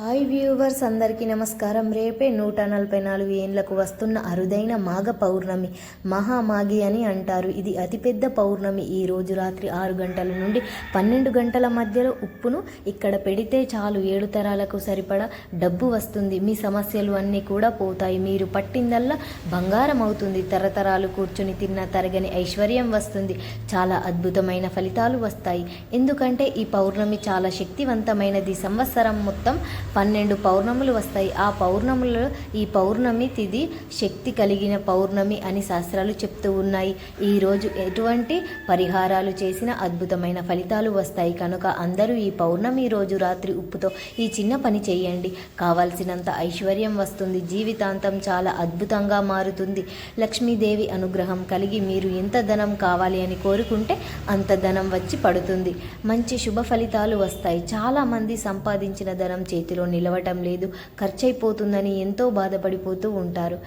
Hi viewers అందరికీ నమస్కారం. రేపే నూట నలభై నాలుగు ఏండ్లకు వస్తున్న అరుదైన మాఘ పౌర్ణమి. మహామాఘి అని అంటారు. ఇది అతిపెద్ద పౌర్ణమి. ఈ రోజు రాత్రి ఆరు గంటల నుండి పన్నెండు గంటల మధ్యలో ఉప్పును ఇక్కడ పెడితే చాలు. ఏడు తరాలకు సరిపడా డబ్బు వస్తుంది. మీ సమస్యలు అన్నీ కూడా పోతాయి. మీరు పట్టిందల్లా బంగారం అవుతుంది. తరతరాలు కూర్చుని తిన్న తరగని ఐశ్వర్యం వస్తుంది. చాలా అద్భుతమైన ఫలితాలు వస్తాయి. ఎందుకంటే ఈ పౌర్ణమి చాలా శక్తివంతమైనది. సంవత్సరం మొత్తం పన్నెండు పౌర్ణములు వస్తాయి. ఆ పౌర్ణములలో ఈ పౌర్ణమి తిది శక్తి కలిగిన పౌర్ణమి అని శాస్త్రాలు చెప్తూ ఉన్నాయి. ఈరోజు ఎటువంటి పరిహారాలు చేసిన అద్భుతమైన ఫలితాలు వస్తాయి. కనుక అందరూ ఈ పౌర్ణమి రోజు రాత్రి ఉప్పుతో ఈ చిన్న పని చేయండి. కావాల్సినంత ఐశ్వర్యం వస్తుంది. జీవితాంతం చాలా అద్భుతంగా మారుతుంది. లక్ష్మీదేవి అనుగ్రహం కలిగి మీరు ఎంత ధనం కావాలి అని కోరుకుంటే అంత ధనం వచ్చి పడుతుంది. మంచి శుభ ఫలితాలు వస్తాయి. చాలామంది సంపాదించిన ధనం చేతి చేతిలో నిలవటం లేదు. ఖర్చయిపోతుందని ఎంతో బాధపడిపోతూ ఉంటారు.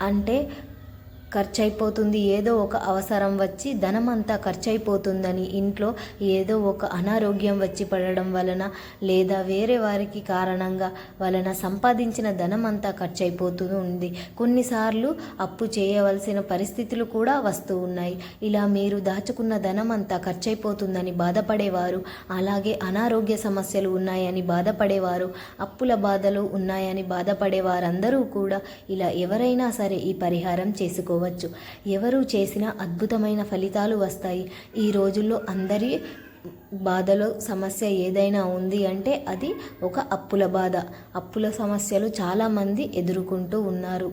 అంటే ఖర్చు అయిపోతుంది ఏదో ఒక అవసరం వచ్చి ధనం అంతా ఖర్చు అయిపోతుందని ఇంట్లో ఏదో ఒక అనారోగ్యం వచ్చి పడడం వలన లేదా వేరే వారికి కారణంగా వలన సంపాదించిన ధనం అంతా ఖర్చు అయిపోతూ ఉంది. కొన్నిసార్లు అప్పు చేయవలసిన పరిస్థితులు కూడా వస్తూ ఉన్నాయి. ఇలా మీరు దాచుకున్న ధనం అంతా ఖర్చు అయిపోతుందని బాధపడేవారు అలాగే అనారోగ్య సమస్యలు ఉన్నాయని బాధపడేవారు అప్పుల బాధలు ఉన్నాయని బాధపడే వారందరూ కూడా ఇలా ఎవరైనా సరే ఈ పరిహారం చేసుకోవచ్చు ఎవరు చేసినా అద్భుతమైన ఫలితాలు వస్తాయి. ఈ రోజుల్లో అందరి బాధలో సమస్య ఏదైనా ఉంది అంటే అది ఒక అప్పుల బాధ. అప్పుల సమస్యలు చాలామంది ఎదుర్కొంటూ ఉన్నారు.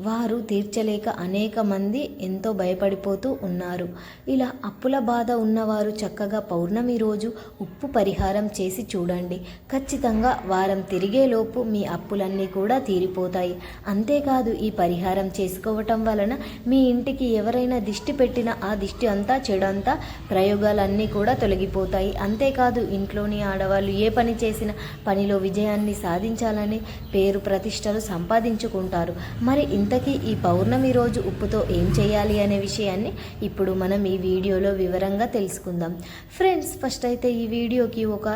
వారు తీర్చలేక అనేక మంది ఎంతో భయపడిపోతూ ఉన్నారు. ఇలా అప్పుల బాధ ఉన్నవారు చక్కగా పౌర్ణమి రోజు ఉప్పు పరిహారం చేసి చూడండి. ఖచ్చితంగా వారం తిరిగేలోపు మీ అప్పులన్నీ కూడా తీరిపోతాయి. అంతేకాదు ఈ పరిహారం చేసుకోవటం వలన మీ ఇంటికి ఎవరైనా దిష్టి పెట్టిన ఆ దిష్టి అంతా చెడంతా ప్రయోగాలన్నీ కూడా తొలగిపోతాయి. అంతేకాదు ఇంట్లోని ఆడవాళ్ళు ఏ పని చేసినా పనిలో విజయాన్ని సాధించాలని పేరు ప్రతిష్టలు సంపాదించుకుంటారు. మరి ఇంతకీ ఈ పౌర్ణమి రోజు ఉప్పుతో ఏం చేయాలి అనే విషయాన్ని ఇప్పుడు మనం ఈ వీడియోలో వివరంగా తెలుసుకుందాం. ఫ్రెండ్స్ ఫస్ట్ అయితే ఈ వీడియోకి ఒక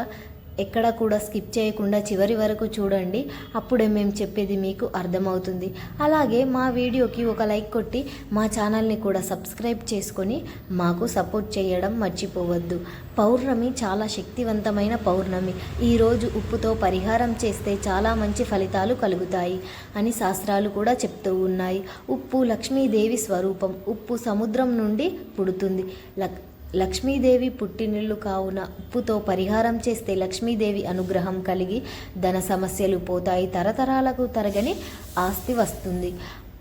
ఎక్కడ కూడా స్కిప్ చేయకుండా చివరి వరకు చూడండి. అప్పుడే మేము చెప్పేది మీకు అర్థమవుతుంది. అలాగే మా వీడియోకి ఒక లైక్ కొట్టి మా ఛానల్ని కూడా సబ్స్క్రైబ్ చేసుకొని మాకు సపోర్ట్ చేయడం మర్చిపోవద్దు. పౌర్ణమి చాలా శక్తివంతమైన పౌర్ణమి. ఈరోజు ఉప్పుతో పరిహారం చేస్తే చాలా మంచి ఫలితాలు కలుగుతాయి అని శాస్త్రాలు కూడా చెప్తూ ఉన్నాయి. ఉప్పు లక్ష్మీదేవి స్వరూపం. ఉప్పు సముద్రం నుండి పుడుతుంది. లక్ లక్ష్మీదేవి పుట్టినిల్లు కావున ఉప్పుతో పరిహారం చేస్తే లక్ష్మీదేవి అనుగ్రహం కలిగి ధన సమస్యలు పోతాయి తరతరాలకు తరగని ఆస్తి వస్తుంది.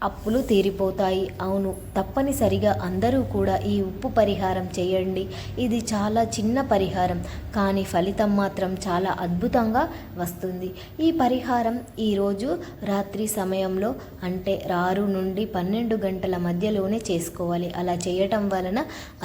అప్పులు తీరిపోతాయి. అవును తప్పనిసరిగా అందరూ కూడా ఈ ఉప్పు పరిహారం చేయండి. ఇది చాలా చిన్న పరిహారం కానీ ఫలితం మాత్రం చాలా అద్భుతంగా వస్తుంది. ఈ పరిహారం ఈరోజు రాత్రి సమయంలో అంటే ఆరు నుండి పన్నెండు గంటల మధ్యలోనే చేసుకోవాలి. అలా చేయటం వలన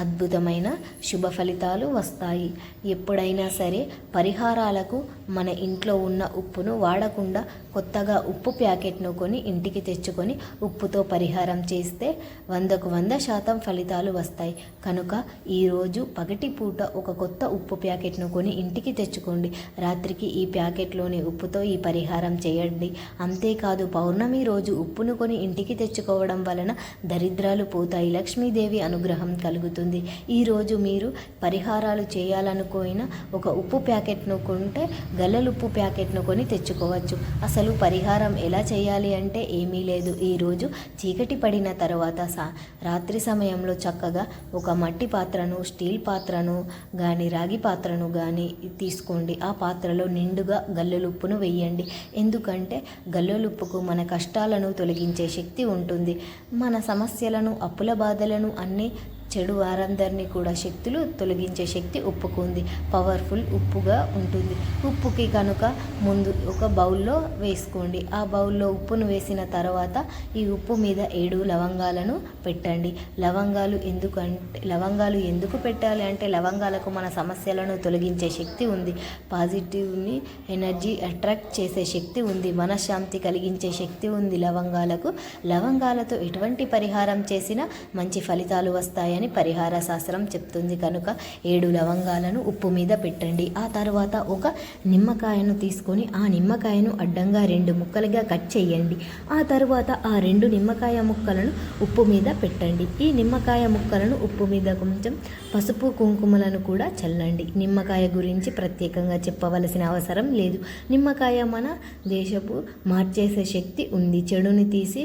అద్భుతమైన శుభ ఫలితాలు వస్తాయి. ఎప్పుడైనా సరే పరిహారాలకు మన ఇంట్లో ఉన్న ఉప్పును వాడకుండా కొత్తగా ఉప్పు ప్యాకెట్ను కొని ఇంటికి తెచ్చుకొని ఉప్పుతో పరిహారం చేస్తే వందకు వంద శాతం ఫలితాలు వస్తాయి. కనుక ఈరోజు పగటి పూట ఒక కొత్త ఉప్పు ప్యాకెట్ను కొని ఇంటికి తెచ్చుకోండి. రాత్రికి ఈ ప్యాకెట్లోని ఉప్పుతో ఈ పరిహారం చేయండి. అంతేకాదు పౌర్ణమి రోజు ఉప్పును కొని ఇంటికి తెచ్చుకోవడం వలన దరిద్రాలు పోతాయి. లక్ష్మీదేవి అనుగ్రహం కలుగుతుంది. ఈరోజు మీరు పరిహారాలు చేయాలనుకోయిన ఒక ఉప్పు ప్యాకెట్ను కొంటే గల్లలుప్పు ప్యాకెట్ను కొని తెచ్చుకోవచ్చు. అసలు పరిహారం ఎలా చేయాలి అంటే ఏమీ లేదు. ఈరోజు రోజు చీకటి పడిన తర్వాత సా రాత్రి సమయంలో చక్కగా ఒక మట్టి పాత్రను స్టీల్ పాత్రను కానీ రాగి పాత్రను కానీ తీసుకోండి. ఆ పాత్రలో నిండుగా గల్లలుప్పును వేయండి. ఎందుకంటే గల్లలుప్పుకు మన కష్టాలను తొలగించే శక్తి ఉంటుంది. మన సమస్యలను అప్పుల బాధలను అన్నీ చెడు వారందరినీ కూడా శక్తులు తొలగించే శక్తి ఉప్పుకు ఉంది పవర్ఫుల్ ఉప్పుగా ఉంటుంది. ఉప్పుకి కనుక ముందు ఒక బౌల్లో వేసుకోండి. ఆ బౌల్లో ఉప్పును వేసిన తర్వాత ఈ ఉప్పు మీద ఏడు లవంగాలను పెట్టండి. లవంగాలు ఎందుకంటే లవంగాలు ఎందుకు పెట్టాలి అంటే లవంగాలకు మన సమస్యలను తొలగించే శక్తి ఉంది. పాజిటివ్ని ఎనర్జీ అట్రాక్ట్ చేసే శక్తి ఉంది. మనశ్శాంతి కలిగించే శక్తి ఉంది లవంగాలకు. లవంగాలతో ఎటువంటి పరిహారం చేసినా మంచి ఫలితాలు వస్తాయని అని పరిహార శాస్త్రం చెప్తుంది కనుక ఏడు లవంగాలను ఉప్పు మీద పెట్టండి. ఆ తర్వాత ఒక నిమ్మకాయను తీసుకొని ఆ నిమ్మకాయను అడ్డంగా రెండు ముక్కలుగా కట్ చేయండి. ఆ తర్వాత ఆ రెండు నిమ్మకాయ ముక్కలను ఉప్పు మీద పెట్టండి. ఈ నిమ్మకాయ ముక్కలను ఉప్పు మీద కొంచెం పసుపు కుంకుమలను కూడా చల్లండి. నిమ్మకాయ గురించి ప్రత్యేకంగా చెప్పవలసిన అవసరం లేదు. నిమ్మకాయ మన దేశపు మార్చేసే శక్తి ఉంది. చెడుని తీసి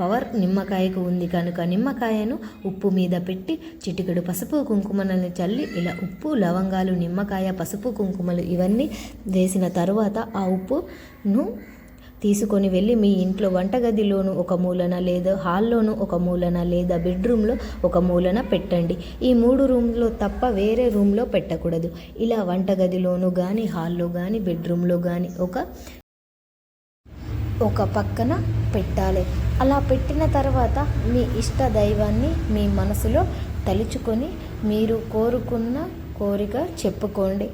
పవర్ నిమ్మకాయకు ఉంది కనుక నిమ్మకాయను ఉప్పు మీద పెట్టి పెట్టి చిటికెడు పసుపు కుంకుమలను చల్లి ఇలా ఉప్పు లవంగాలు నిమ్మకాయ పసుపు కుంకుమలు ఇవన్నీ వేసిన తరువాత ఆ ఉప్పును తీసుకొని వెళ్ళి మీ ఇంట్లో వంటగదిలోను ఒక మూలన లేదా హాల్లోను ఒక మూలన లేదా బెడ్రూమ్లో ఒక మూలన పెట్టండి. ఈ మూడు రూమ్లో తప్ప వేరే రూమ్లో పెట్టకూడదు. ఇలా వంటగదిలోను కానీ హాల్లో కానీ బెడ్రూమ్లో కానీ ఒక ఒక పక్కన పెట్టాలి. అలా పెట్టిన తర్వాత మీ ఇష్ట దైవాన్ని మీ మనసులో తలుచుకొని మీరు కోరుకున్న కోరిక చెప్పుకోండి.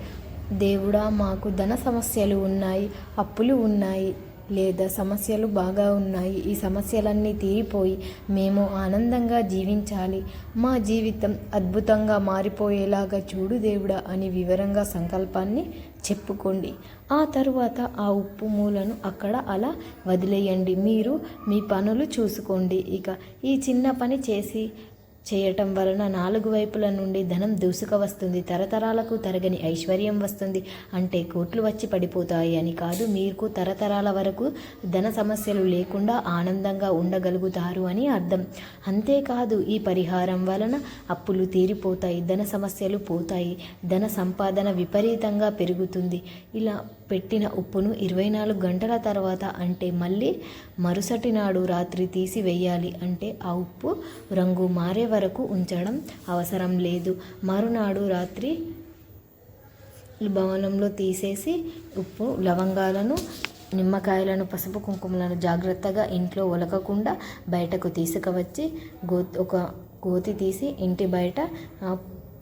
దేవుడా మాకు ధన సమస్యలు ఉన్నాయి అప్పులు ఉన్నాయి. లేదా సమస్యలు బాగా ఉన్నాయి. ఈ సమస్యలన్నీ తీరిపోయి మేము ఆనందంగా జీవించాలి. మా జీవితం అద్భుతంగా మారిపోయేలాగా చూడు దేవుడా అని వివరంగా సంకల్పాన్ని చెప్పుకోండి. ఆ తరువాత ఆ ఉప్పు మూలను అక్కడ అలా వదిలేయండి. మీరు మీ పనులు చూసుకోండి. ఇక ఈ చిన్న పని చేసి చేయటం వలన నాలుగు వైపుల నుండి ధనం దూసుక వస్తుంది తరతరాలకు తరగని ఐశ్వర్యం వస్తుంది. అంటే కోట్లు వచ్చి పడిపోతాయి అని కాదు మీకు తరతరాల వరకు ధన సమస్యలు లేకుండా ఆనందంగా ఉండగలుగుతారు అని అర్థం. అంతేకాదు ఈ పరిహారం వలన అప్పులు తీరిపోతాయి ధన సమస్యలు పోతాయి ధన సంపాదన విపరీతంగా పెరుగుతుంది. ఇలా పెట్టిన ఉప్పును ఇరవై నాలుగు గంటల తర్వాత అంటే మళ్ళీ మరుసటి నాడు రాత్రి తీసి వేయాలి అంటే ఆ ఉప్పు రంగు మారే వరకు ఉంచడం అవసరం లేదు. మరునాడు రాత్రి భవనంలో తీసేసి ఉప్పు లవంగాలను నిమ్మకాయలను పసుపు కుంకుమలను జాగ్రత్తగా ఇంట్లో ఒలకకుండా బయటకు తీసుకువచ్చి గో ఒక గోతి తీసి ఇంటి బయట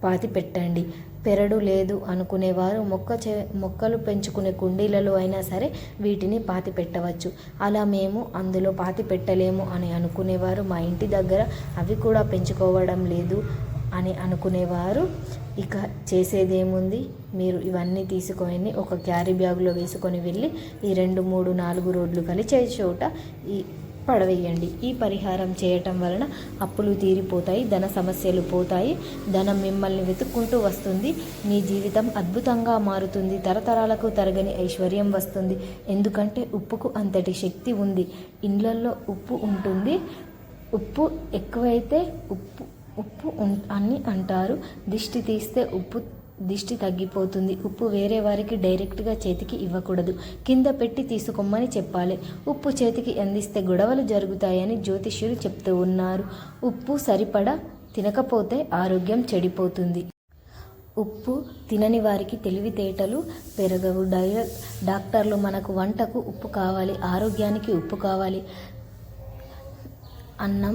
పాతి పెట్టండి పెరడు లేదు అనుకునేవారు మొక్క చే మొక్కలు పెంచుకునే కుండీలలో అయినా సరే వీటిని పాతి పెట్టవచ్చు అలా మేము అందులో పాతి పెట్టలేము అని అనుకునేవారు మా ఇంటి దగ్గర అవి కూడా పెంచుకోవడం లేదు అని అనుకునేవారు. ఇక చేసేదేముంది? మీరు ఇవన్నీ తీసుకొని ఒక క్యారీ బ్యాగ్లో వేసుకొని వెళ్ళి ఈ రెండు మూడు నాలుగు రోడ్లు కలిచే చోట ఈ పడవేయండి. ఈ పరిహారం చేయటం వలన అప్పులు తీరిపోతాయి ధన సమస్యలు పోతాయి. ధనం మిమ్మల్ని వెతుక్కుంటూ వస్తుంది. మీ జీవితం అద్భుతంగా మారుతుంది. తరతరాలకు తరగని ఐశ్వర్యం వస్తుంది. ఎందుకంటే ఉప్పుకు అంతటి శక్తి ఉంది. ఇండ్లల్లో ఉప్పు ఉంటుంది. ఉప్పు ఎక్కువైతే ఉప్పు ఉప్పు అని అంటారు. దిష్టి తీస్తే ఉప్పు దిష్టి తగ్గిపోతుంది. ఉప్పు వేరే వారికి డైరెక్ట్గా చేతికి ఇవ్వకూడదు. కింద పెట్టి తీసుకోమని చెప్పాలి. ఉప్పు చేతికి అందిస్తే గొడవలు జరుగుతాయని జ్యోతిష్యులు చెప్తూ ఉన్నారు. ఉప్పు సరిపడా తినకపోతే ఆరోగ్యం చెడిపోతుంది. ఉప్పు తినని వారికి తెలివితేటలు పెరగవు. డై డాక్టర్లు మనకు వంటకు ఉప్పు కావాలి ఆరోగ్యానికి ఉప్పు కావాలి. అన్నం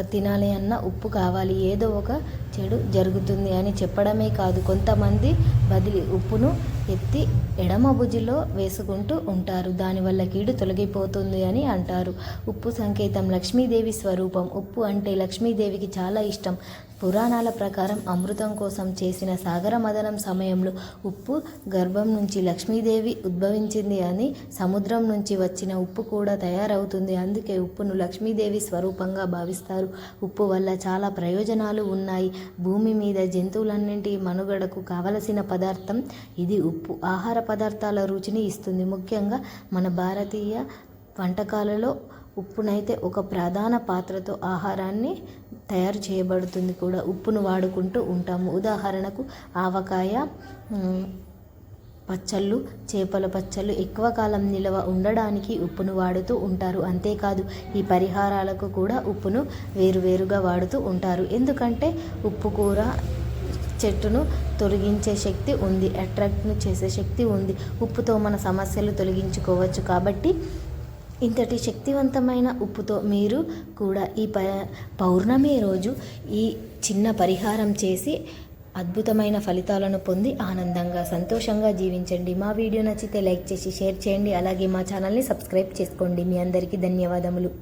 తినాలి అన్న ఉప్పు కావాలి. ఏదో ఒక చెడు జరుగుతుంది అని చెప్పడమే కాదు. కొంతమంది బదిలి ఉప్పును ఎత్తి ఎడమ భుజిలో వేసుకుంటూ ఉంటారు. దానివల్ల కీడు తొలగిపోతుంది అని అంటారు. ఉప్పు సంకేతం లక్ష్మీదేవి స్వరూపం. ఉప్పు అంటే లక్ష్మీదేవికి చాలా ఇష్టం. పురాణాల ప్రకారం అమృతం కోసం చేసిన సాగర మదనం సమయంలో ఉప్పు గర్భం నుంచి లక్ష్మీదేవి ఉద్భవించింది అని సముద్రం నుంచి వచ్చిన ఉప్పు కూడా తయారవుతుంది. అందుకే ఉప్పును లక్ష్మీదేవి స్వరూపంగా భావిస్తారు. ఉప్పు వల్ల చాలా ప్రయోజనాలు ఉన్నాయి. భూమి మీద జంతువులన్నింటి మనుగడకు కావలసిన పదార్థం ఇది ఉప్పు. ఆహార పదార్థాల రుచిని ఇస్తుంది. ముఖ్యంగా మన భారతీయ వంటకాలలో ఉప్పునైతే ఒక ప్రధాన పాత్రతో ఆహారాన్ని తయారు చేయబడుతుంది కూడా. ఉప్పును వాడుకుంటూ ఉంటాము. ఉదాహరణకు ఆవకాయ పచ్చళ్ళు చేపల పచ్చళ్ళు ఎక్కువ కాలం నిల్వ ఉండడానికి ఉప్పును వాడుతూ ఉంటారు. అంతేకాదు ఈ పరిహారాలకు కూడా ఉప్పును వేరువేరుగా వాడుతూ ఉంటారు. ఎందుకంటే ఉప్పు కూర చెట్టును తొలగించే శక్తి ఉంది అట్రాక్ట్ను చేసే శక్తి ఉంది. ఉప్పుతో మన సమస్యలు తొలగించుకోవచ్చు కాబట్టి ఇంతటి శక్తివంతమైన ఉప్పుతో మీరు కూడా ఈ ప పౌర్ణమి రోజు ఈ చిన్న పరిహారం చేసి అద్భుతమైన ఫలితాలను పొంది ఆనందంగా సంతోషంగా జీవించండి. మా వీడియో నచ్చితే లైక్ చేసి షేర్ చేయండి. అలాగే మా ఛానల్ని సబ్స్క్రైబ్ చేసుకోండి. మీ అందరికీ ధన్యవాదములు.